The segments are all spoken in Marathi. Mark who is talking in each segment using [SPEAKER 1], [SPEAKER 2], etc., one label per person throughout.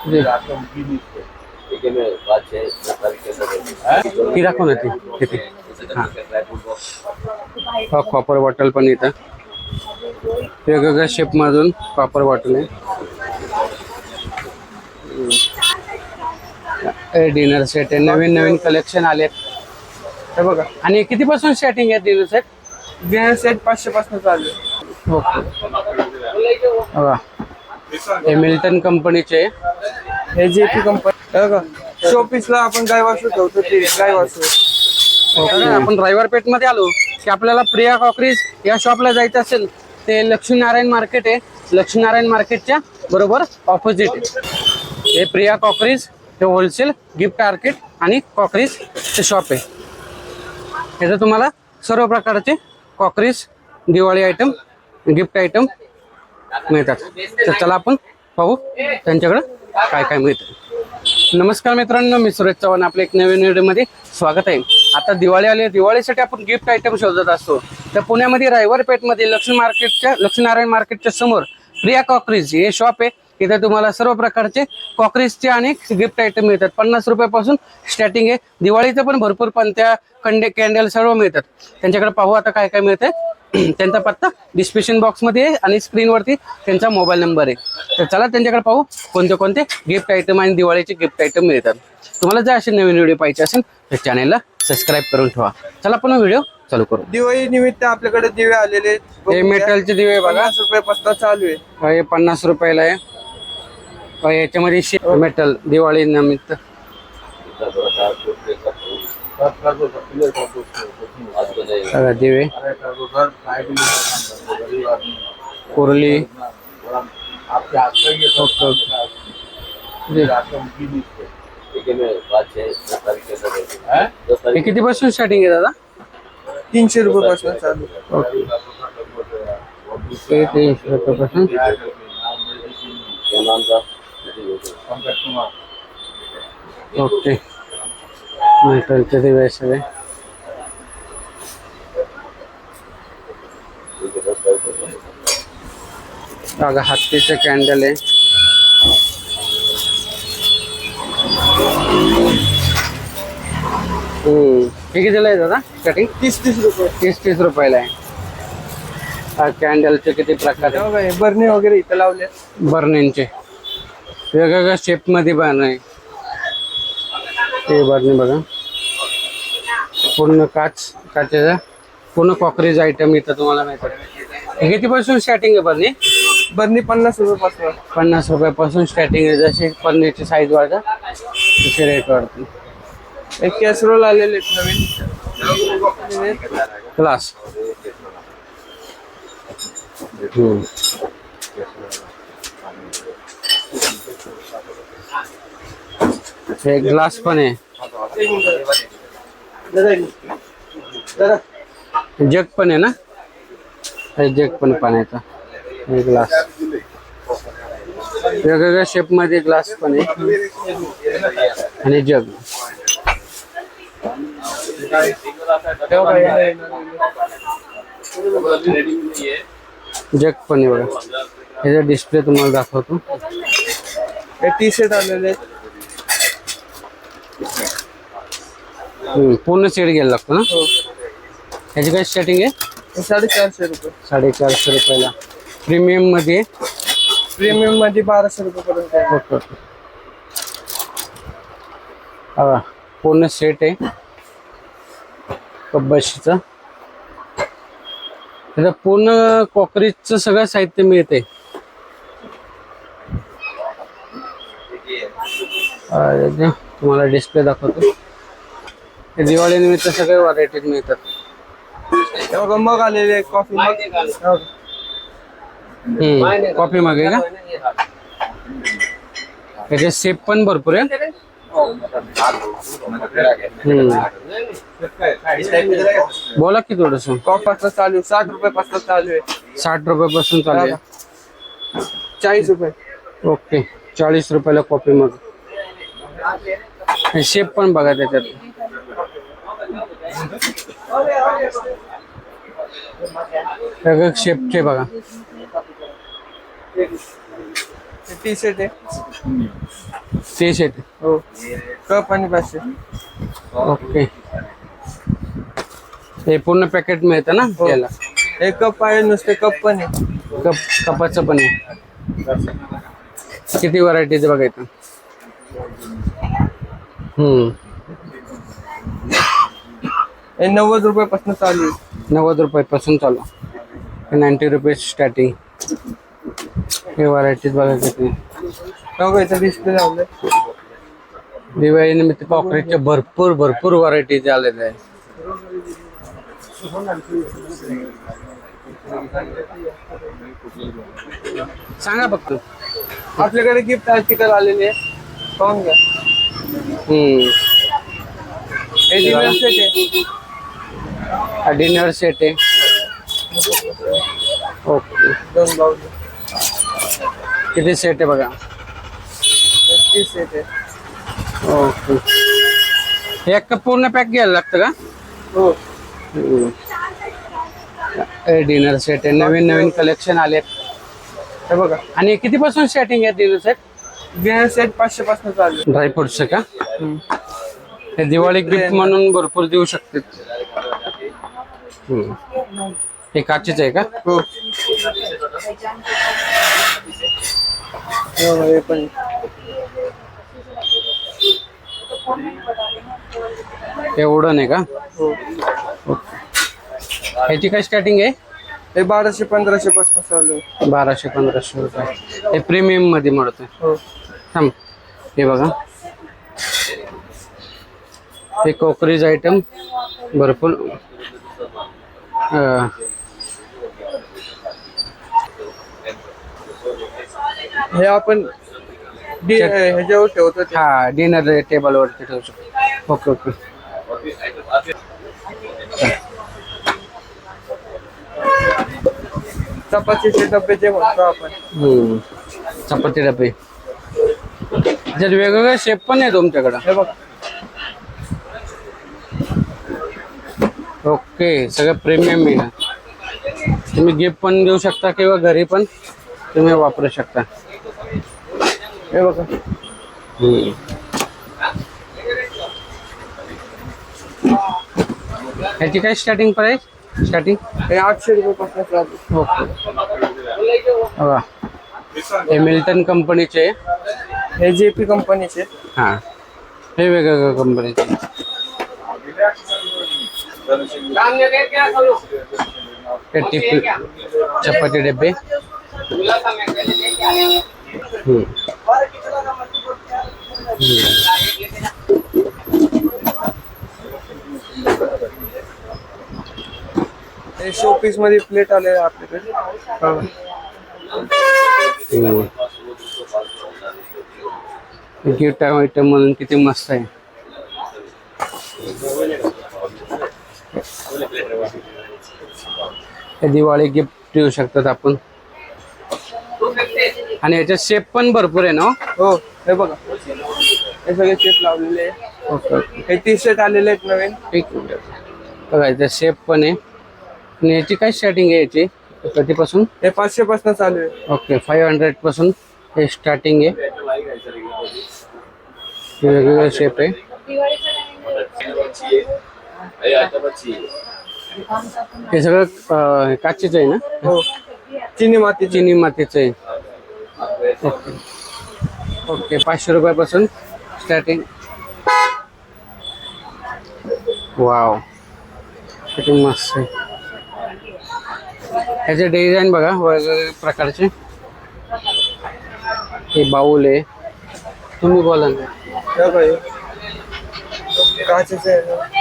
[SPEAKER 1] ती
[SPEAKER 2] दाखव ना ती किती हा कॉपर बॉटल पण इथं वेगवेगळ्या शेप मधून कॉपर बॉटल आहे डिनर सेट आहे नवीन नवीन कलेक्शन आलेत
[SPEAKER 3] हे बघा
[SPEAKER 2] आणि कितीपासून सेटिंग आहे डिनर सेट
[SPEAKER 3] डिनर सेट पाचशे पासून चालू
[SPEAKER 2] ओके बघा हे मिल्टन कंपनीचे.
[SPEAKER 3] हे जे पी कंपनी शोपीसला आपण गाय वासू ठेवतो ते गाय वासू
[SPEAKER 2] आपण ड्रायव्हर पेठमध्ये आलो की आपल्याला प्रिया कॉकरीज या शॉपला जायचं असेल ते लक्ष्मीनारायण मार्केट आहे. लक्ष्मीनारायण मार्केटच्या बरोबर ऑपोजिट हे प्रिया कॉकरीज हे होलसेल गिफ्ट मार्केट आणि कॉकरीज चे शॉप आहे. इथं तुम्हाला सर्व प्रकारचे crockeries Diwali item gift item मिळतात. तर चला आपण पाहू त्यांच्याकडं काय काय मिळतं. नमस्कार मित्रांनो मी सुरेश चव्हाण आपल्या एक नवीन व्हिडिओमध्ये स्वागत आहे. आता दिवाळी आली आहे. दिवाळीसाठी आपण गिफ्ट आयटम शोधत असतो. तर पुण्यामध्ये रायवर पेठमध्ये लक्ष्मी मार्केटच्या लक्ष्मीनारायण मार्केटच्या समोर प्रिया कॉकरीज हे शॉप आहे. इथे तुम्हाला सर्व प्रकारचे कॉकरीजचे आणि गिफ्ट आयटम मिळतात. पन्नास रुपयापासून स्टार्टिंग आहे. दिवाळीचं पण भरपूर पण त्या कंडे कॅन्डल सर्व मिळतात. त्यांच्याकडे पाहू आता काय काय मिळतंय. त्यांचा पत्ता डिस्क्रिप्शन बॉक्समध्ये आहे आणि स्क्रीनवरती त्यांचा मोबाईल नंबर आहे. तर चला त्यांच्याकडे पाहू कोणते कोणते गिफ्ट आयटम आणि दिवाळीचे गिफ्ट आयटम मिळतात. तुम्हाला जर असे नवीन व्हिडिओ पाहिजे असेल तर चॅनेलला सबस्क्राईब करून ठेवा. चला आपण व्हिडिओ चालू करू.
[SPEAKER 3] दिवाळी निमित्त आपल्याकडे दिवे आलेले आहेत.
[SPEAKER 2] हे. मेटलचे दिवे बघा.
[SPEAKER 3] पन्नास रुपयापासून चालू आहे.
[SPEAKER 2] हे पन्नास रुपयाला आहे. याच्यामध्ये मेटल दिवाळी निमित्त. दिवे कुर्ली। Okay, okay. हे स्टार्टिंग आहे दादा?
[SPEAKER 3] तीनशे रुपयापासून चालू. आहे.
[SPEAKER 2] ओके. ते तीनशे रुपयापासून ओके. मेटलचे दिवे सगळे बघा हत्तीचे कॅन्डल आहे. हे कितीला आहे दादा? स्टार्टिंग
[SPEAKER 3] तीस तीस रुपये
[SPEAKER 2] तीस तीस रुपयाला आहे. कॅन्डलचे किती प्रकार
[SPEAKER 3] बरणी वगैरे इथं लावले
[SPEAKER 2] बर्नींचे वेगवेगळ्या शेपमध्ये बर्न आहे. ते बर्नी बघा. पूर्ण काच काचेचा पूर्ण कॉकरेज आयटम इथं तुम्हाला मिळतात हे कितीपासून स्टार्टिंग आहे बर्नी
[SPEAKER 3] बरणी पन्नास रुपयापासून.
[SPEAKER 2] पन्नास रुपयापासून स्टार्टिंग आहे. जशी पन्नीची साईज वाढतं तसे रेट वाढते.
[SPEAKER 3] एक कॅसरोल आलेले नवीन.
[SPEAKER 2] क्लास. हे ग्लास पण आहे. जग पण आहे ना? हे जग पण पाण्याचा ग्लास वेगवेगळ्या शेपमध्ये ग्लास पण आहे. आणि जग. जग पण आहे बघा. ह्याचा डिस्प्ले तुम्हाला दाखवतो.
[SPEAKER 3] हे टी शर्ट आलेले आहेत.
[SPEAKER 2] पूर्ण सेट घ्यायला लागतो ना?
[SPEAKER 3] हो.
[SPEAKER 2] ह्याची काय स्टार्टिंग आहे?
[SPEAKER 3] साडेचारशे रुपये.
[SPEAKER 2] साडेचारशे रुपयाला.
[SPEAKER 3] प्रीमियममध्ये? प्रीमियममध्ये बाराशे रुपये पर्यंत आहे.
[SPEAKER 2] Okay okay. हा, पूर्ण सेट आहे. कब्बशीचा. त्याचं पूर्ण कॉकरीजचं सगळं साहित्य मिळते तुम्हाला डिस्प्ले दाखवतो. हे दिवाळी निमित्त सगळे व्हरायटीज मिळतात.
[SPEAKER 3] बघा मग आलेले कॉफ़ी मग. हे. बघा.
[SPEAKER 2] हम्म, कॉफ़ी मागे का? त्याचे सेप पण भरपूर आहे हम्म. बोला की थोडस.
[SPEAKER 3] कॉफ़ी पासून चालू साठ रुपयापासून चालू आहे.
[SPEAKER 2] साठ रुपयापासून चालू आहे.
[SPEAKER 3] चाळीस रुपये.
[SPEAKER 2] ओके. चाळीस रुपयाला कॉफ़ी मग. शेप पण बघा त्याच्यात. सगळं शेपचे बघा.
[SPEAKER 3] टी शर्ट आहे.
[SPEAKER 2] T shirt.
[SPEAKER 3] हो. कप आणि पाचशे.
[SPEAKER 2] ओके. हे पूर्ण पॅकेट मिळतं ना
[SPEAKER 3] हो.
[SPEAKER 2] त्याला?
[SPEAKER 3] हे कप आहे नुसते कप पण आहे.
[SPEAKER 2] कप कपाचं पण आहे. किती व्हरायटीज बघा इथं? हम्म.
[SPEAKER 3] हे नव्वद रुपयापासून चालू आहे.
[SPEAKER 2] नव्वद रुपयापासून चालू. नाईन्टी रुपीज स्टार्टिंग हे व्हरायटीज बघा किती.
[SPEAKER 3] बघा इथं डिस्प्ले लावलंय.
[SPEAKER 2] दिवाळी निमित्त पॉकेटचे भरपूर भरपूर व्हरायटीज आलेले आहे सांगा फक्त.
[SPEAKER 3] आपल्याकडे गिफ्ट आर्टिकल आलेले आहे. पाहून घ्या.
[SPEAKER 2] हम्म.
[SPEAKER 3] हे सेट आहे.
[SPEAKER 2] हा डिनर सेट आहे. ओके
[SPEAKER 3] दोन बाउल
[SPEAKER 2] किती सेट आहे बघा?
[SPEAKER 3] सेट आहे
[SPEAKER 2] ओके हे एक पूर्ण पॅक घ्यायला लागतं का?
[SPEAKER 3] हो.
[SPEAKER 2] डिनर सेट आहे. नवीन नवीन कलेक्शन आले
[SPEAKER 3] हे बघा.
[SPEAKER 2] आणि कितीपासून स्टार्टिंग आहे डिनर सेट
[SPEAKER 3] डिनर सेट पाचशे पासून चालू
[SPEAKER 2] ड्रायफ्रुट्स का? हे दिवाळी गिफ्ट म्हणून भरपूर देऊ शकते. हे काचेच आहे का
[SPEAKER 3] हो हे पण
[SPEAKER 2] हे उडन आहे का?
[SPEAKER 3] हो
[SPEAKER 2] ह्याची काय स्टार्टिंग आहे
[SPEAKER 3] हे? बाराशे पंधराशे पासून चालू आहे.
[SPEAKER 2] बाराशे पंधराशे रुपये. हे प्रीमियम मध्ये मिळतंय
[SPEAKER 3] हो.
[SPEAKER 2] थांब. हे बघा. हे कोकरीज आयटम भरपूर
[SPEAKER 3] हे आपण डि- ह्याच्यावर ठेवतो ते.
[SPEAKER 2] हा डिनर टेबल वरती ठेवू शकतो. Okay okay.
[SPEAKER 3] चपातीचे डबे जे म्हणतो आपण.
[SPEAKER 2] हम्म. चपाती डबे. त्याच्यात वेगवेगळे शेप पण आहे तुमच्याकडं.
[SPEAKER 3] हे बघ.
[SPEAKER 2] ओके सगळं प्रीमियम आहे. तुम्ही गिफ्ट पण देऊ शकता किंवा घरी पण तुम्ही वापरू शकता.
[SPEAKER 3] हे बघा.
[SPEAKER 2] ह्याची काय स्टार्टिंग प्राइस स्टार्टिंग
[SPEAKER 3] आठशे रुपये
[SPEAKER 2] ओके. हे मिल्टन कंपनीचे आहे.
[SPEAKER 3] हे जे पी कंपनीचे
[SPEAKER 2] हा. हे वेगवेगळ्या कंपनीचे चपाती डबे हम्म.
[SPEAKER 3] हे शो पीस मध्ये प्लेट आले आपल्याकडे.
[SPEAKER 2] हम्म. गिफ्ट आयटम म्हणून किती मस्त आहे. हे दिवाळी गिफ्ट देऊ शकतात आपण. आणि याच्यात शेप पण भरपूर आहे ना हो?
[SPEAKER 3] हो हे बघा. हे सगळे चेप लावलेले हे टी शर्ट आलेले आहेत नवीन.
[SPEAKER 2] एक मिनिट बघा याच्यात शेप पण आहे. आणि याची काय स्टार्टिंग आहे याची? कधीपासून?
[SPEAKER 3] हे पाचशे पासून चालू आहे.
[SPEAKER 2] ओके फाईव्ह हंड्रेडपासून हे स्टार्टिंग आहे. वेगवेगळे शेप आहे. हे सगळं काचेचं आहे ना?
[SPEAKER 3] हो. चिनी मातीचे.
[SPEAKER 2] चिनी मातीचं आहे. ओके. ओके पाचशे रुपयापासून स्टार्टिंग. वाव. किती मस्त आहे. ह्याचे डिझाईन बघा वेगवेगळ्या प्रकारचे. हे बाऊल आहे. तुम्ही बोला ना.
[SPEAKER 3] काचेचे आहे.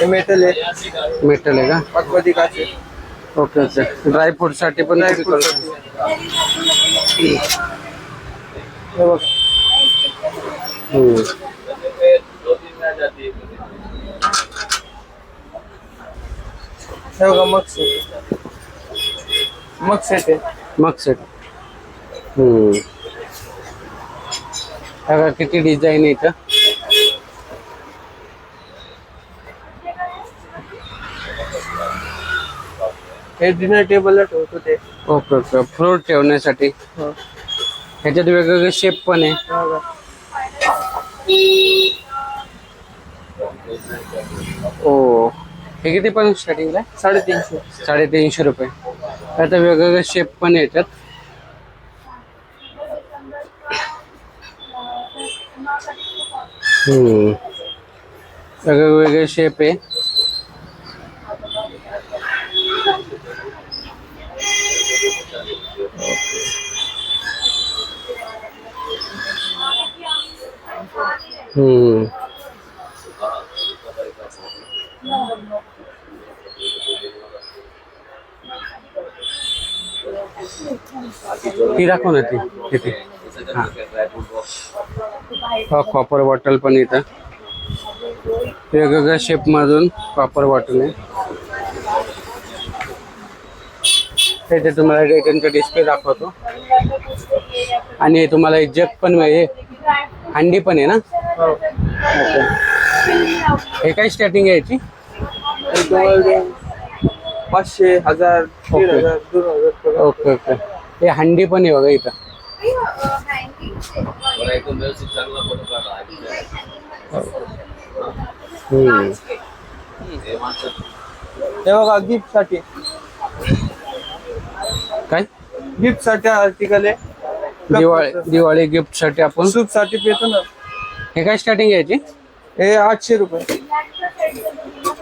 [SPEAKER 3] हे मेटल आहे.
[SPEAKER 2] मेटल आहे का?
[SPEAKER 3] काचे.
[SPEAKER 2] Okay okay. ड्रायफ्रूट साठी पण
[SPEAKER 3] हे
[SPEAKER 2] हम्म.
[SPEAKER 3] हे मग सेट मग सेट आहे.
[SPEAKER 2] मग सेट हम्म. किती डिझाईन आहे इथं?
[SPEAKER 3] हे डिनर टेबलला ठेवतो ते
[SPEAKER 2] ओके ओके. फ्रूट ठेवण्यासाठी.
[SPEAKER 3] हो.
[SPEAKER 2] ह्याच्यात वेगवेगळे शेप पण आहे.
[SPEAKER 3] हे.
[SPEAKER 2] ओ हे किती पण स्टार्टिंगला
[SPEAKER 3] साडेतीनशे.
[SPEAKER 2] साडेतीनशे रुपये. आता वेगवेगळे शेप पण येतात हम्म. वेगवेगळे शेप आहे. हम्म. ती दाखव ना ती तिथे हा. कॉपर बॉटल पण इथं. वेगवेगळ्या शेप मधून कॉपर बॉटल आहे. इथे तुम्हाला रिटर्नचा डिस्प्ले दाखवतो. आणि तुम्हाला जग पण हंडी पण आहे ना? ओके हे काय स्टार्टिंग आहे याची?
[SPEAKER 3] हे पाचशे हजार तीन
[SPEAKER 2] ओके.
[SPEAKER 3] हजार दोन हजार पर्यंत.
[SPEAKER 2] Okay okay. हे हंडी पण आहे बघा इथं. हम्म.
[SPEAKER 1] हे
[SPEAKER 3] हे बघा गिफ्टसाठी.
[SPEAKER 2] काय?
[SPEAKER 3] गिफ्टसाठी आर्टिकल आहे.
[SPEAKER 2] दिवाळी दिवाळी गिफ्टसाठी आपण
[SPEAKER 3] सूपसाठी येतो ना.
[SPEAKER 2] हे काय स्टार्टिंग आहे याची?
[SPEAKER 3] हे आठशे रुपये.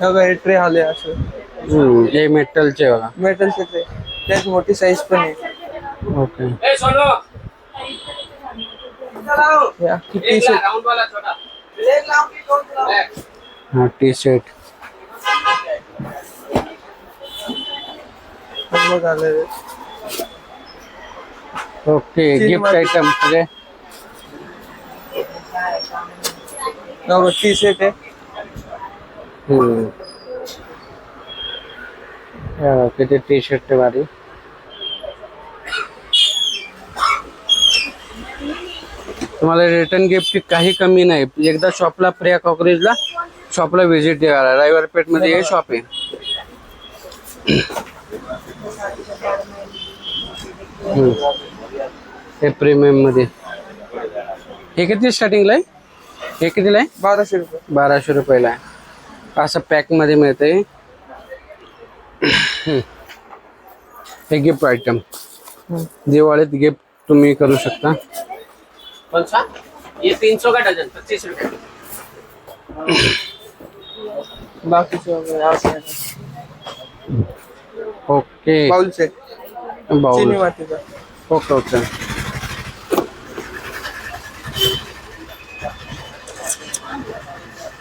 [SPEAKER 3] बघा हे ट्रे आले असे.
[SPEAKER 2] हम्म, हे मेटलचे बघा.
[SPEAKER 3] मेटलचे ट्रे त्यात मोठी साईज पण आहे.
[SPEAKER 2] ओके
[SPEAKER 3] हे अख्खी टी शर्ट
[SPEAKER 2] हा टी शर्ट
[SPEAKER 3] बघा.
[SPEAKER 2] Okay gift. आयटम सगळे.
[SPEAKER 3] हे टी शर्ट आहे
[SPEAKER 2] किती टी शर्ट भारी तुम्हाला रिटर्न गिफ्ट काही कमी नाही. एकदा शॉपला प्रिया कॉकरेजला शॉपला व्हिजिट द्या रविवार पेठमध्ये हे शॉप आहे हे प्रीमियममध्ये. हे किती स्टार्टिंगला आहे? हे कितीला आहे?
[SPEAKER 3] बाराशे रुपये.
[SPEAKER 2] बाराशे रुपयाला आहे. असं पॅक मध्ये मिळते हे गिफ्ट आयटम
[SPEAKER 3] हम्म.
[SPEAKER 2] दिवाळीत गिफ्ट तुम्ही करू शकता.
[SPEAKER 4] कौन सा ये तीन सौ का डजन पच्चीस
[SPEAKER 3] असं आहे.
[SPEAKER 2] Okay.
[SPEAKER 3] Bowl. Set
[SPEAKER 2] bowl okay okay.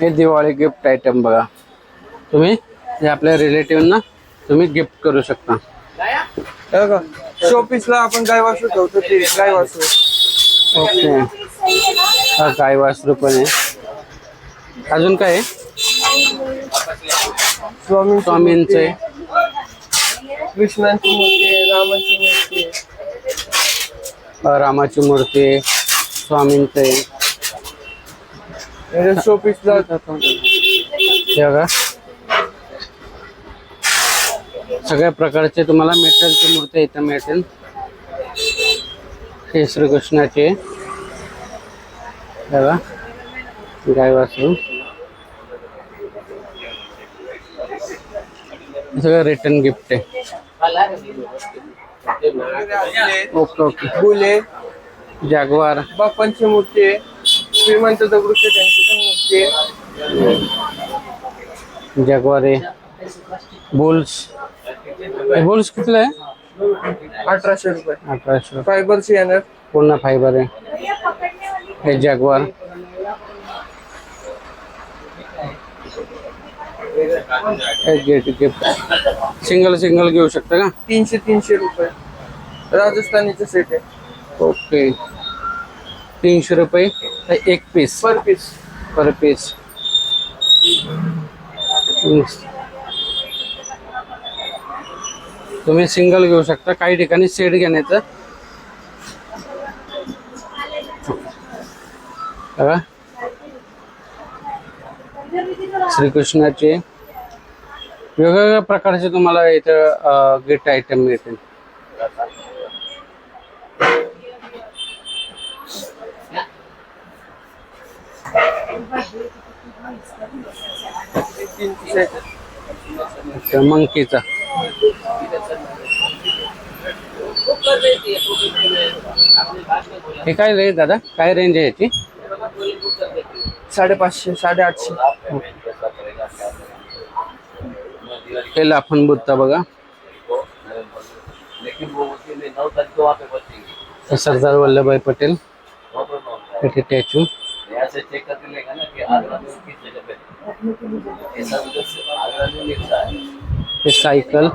[SPEAKER 2] हे दिवाळी गिफ्ट आयटम बघा. तुम्ही हे आपल्या रिलेटिव्हना तुम्ही गिफ्ट करू शकता.
[SPEAKER 3] शोपीसला आपण गाय वासू ठेवतो ते गाय वासू
[SPEAKER 2] ओके. हा गाय वासरू पण आहे. अजून काय आहे?
[SPEAKER 3] स्वामी
[SPEAKER 2] स्वामींचे
[SPEAKER 3] कृष्णांची मूर्ती आहे रामाची मूर्ती आहे.
[SPEAKER 2] रामाची मूर्ती आहे, स्वामींचे आहे.
[SPEAKER 3] शोपीसला
[SPEAKER 2] हे बघा. सगळ्या प्रकारचे तुम्हाला मेटलची मूर्ती इथं मिळतील. हे श्रीकृष्णाचे. बघा. गाय वासरू. सगळं रिटर्न गिफ्ट आहे. Okay okay.
[SPEAKER 3] बुले.
[SPEAKER 2] जॅगवार.
[SPEAKER 3] बाप्पांची मूर्ती आहे. श्रीमंत दगडूशेठ यांची पण मूर्ती आहे
[SPEAKER 2] जॅगवार बुल्स। हे बुल्स कितीला आहे
[SPEAKER 3] अठराशे रुपये
[SPEAKER 2] अठराशे रुपये.
[SPEAKER 3] फायबरची येणार
[SPEAKER 2] पूर्ण फायबर आहे हे। जॅगवार। हे गेट गिफ्ट सिंगल सिंगल घेऊ शकता का
[SPEAKER 3] तीनशे तीनशे रुपये राजस्थानीचं सेट आहे
[SPEAKER 2] ओके। तीनशे रुपये एक piece
[SPEAKER 3] per piece
[SPEAKER 2] per piece तुम्ही सिंगल घेऊ शकता. काही ठिकाणी सेट घेण्याचं. श्रीकृष्णाचे वेगवेगळ्या प्रकारचे तुम्हाला इथं गिफ्ट आयटम मिळतील.
[SPEAKER 3] तीन piece आहेत.
[SPEAKER 2] मंकीचा हे काय रेंज दादा? काय रेंज आहे याची?
[SPEAKER 3] साडेपाचशे साडेआठशे.
[SPEAKER 2] हे लाफन बुत्ता बघा. सरदार वल्लभभाई पटेल.
[SPEAKER 1] नौ तो नौ
[SPEAKER 2] हे सायकल.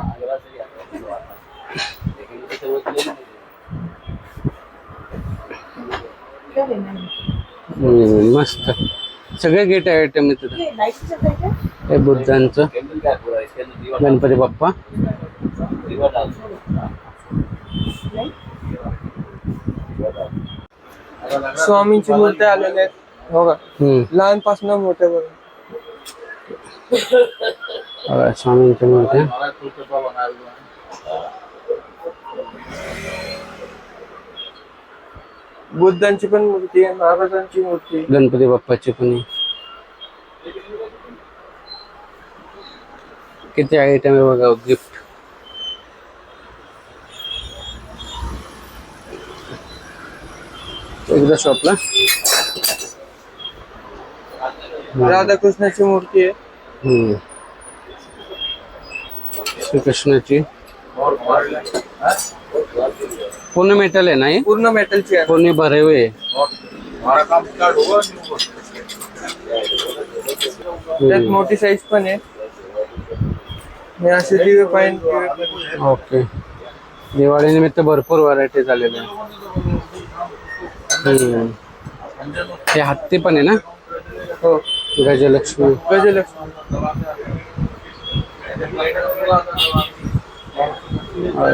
[SPEAKER 2] मस्त. सगळे गेट आयटम तिथं हे बुद्धांचं. गणपती बाप्पा।
[SPEAKER 3] स्वामींची मूर्ती आलेल्या आहेत. हो का? लहानपासून मोठ्यापर्यंत
[SPEAKER 2] बघा, स्वामींच्या मूर्त्या
[SPEAKER 1] हमारा खुद का है।
[SPEAKER 3] बुद्धांची पण मूर्ती आहे महाराजांची मूर्ती.
[SPEAKER 2] गणपती बाप्पाची पण आहे. किती आयटम आहे बघा गिफ्ट? एकदा शॉपला
[SPEAKER 3] राधाकृष्णाची मूर्ती आहे
[SPEAKER 2] श्रीकृष्णाची. पूर्ण मेटल आहे नाही
[SPEAKER 3] पूर्ण मेटलची आहे.
[SPEAKER 2] पूर्ण भरेव. आहे
[SPEAKER 3] त्यात मोठी साईज पण आहे. असे दिवे पाहिजे.
[SPEAKER 2] ओके. दिवाळी निमित्त भरपूर व्हरायटी झालेल्या. हे हत्ती पण आहे ना?
[SPEAKER 3] हो.
[SPEAKER 2] गजलक्ष्मी
[SPEAKER 3] गजलक्ष्मी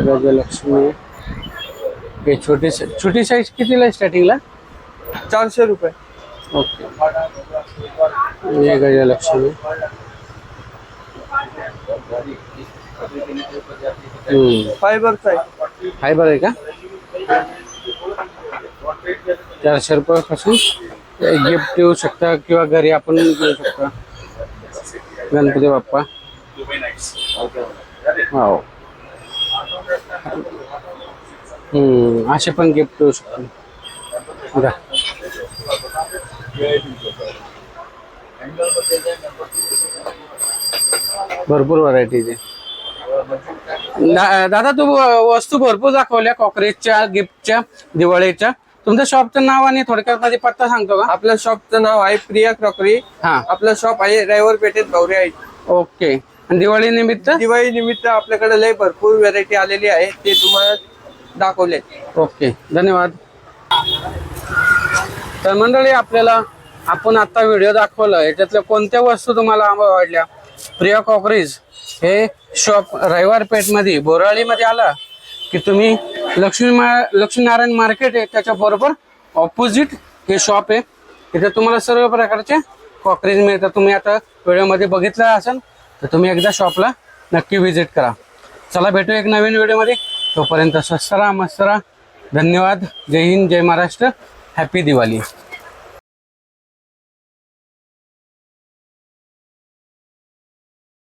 [SPEAKER 2] गजलक्ष्मी हे छोटी छोटी साईज कितीला आहे स्टार्टिंगला
[SPEAKER 3] चारशे रुपये.
[SPEAKER 2] ओके. हे गजलक्ष्मी हम्म.
[SPEAKER 3] फायबरचा आहे
[SPEAKER 2] फायबर आहे का? चारशे रुपयापासून गिफ्ट देऊ शकता किंवा घरी आपण देऊ शकता. गणपती बाप्पा. हो असे पण गिफ्ट देऊ शकतो. बघा. भरपूर व्हरायटीज आहे दादा तू वस्तू भरपूर दाखवल्या कॉक्रेजच्या गिफ्टच्या दिवाळीच्या. तुमच्या शॉपचं नाव आणि थोडक्यात मध्ये पत्ता सांगतो का?
[SPEAKER 3] आपल्या शॉपचं नाव आहे प्रिया क्रॉकरी.
[SPEAKER 2] हा.
[SPEAKER 3] आपलं शॉप आहे रविवार पेठेत गौरी आहे
[SPEAKER 2] ओके. आणि दिवाळी निमित्त?
[SPEAKER 3] दिवाळी निमित्त आपल्याकडे लय भरपूर व्हरायटी आलेली आहे. ते तुम्हाला दाखवले.
[SPEAKER 2] ओके. धन्यवाद. तर मंडळी आपल्याला आपण आता व्हिडिओ दाखवला. याच्यातल्या कोणत्या वस्तू तुम्हाला आवडल्या प्रिया कॉकरीज हे शॉप रविवार पेठमध्ये बोराळीमध्ये आला. की तुम्ही लक्ष्मी मा लक्ष्मीनारायण मार्केट आहे त्याच्या बरोबर ऑपोजिट हे शॉप आहे. इथे तुम्हाला सर्व प्रकारचे कॉकरीज मिळतात. तुम्ही आता व्हिडिओमध्ये बघितलं असेल तर तुम्ही एकदा शॉपला नक्की व्हिजिट करा. चला भेटू एक नवीन व्हिडिओमध्ये. तोपर्यंत स्वस्त राहा मस्त राहा. धन्यवाद. जय हिंद जय महाराष्ट्र. हॅपी दिवाळी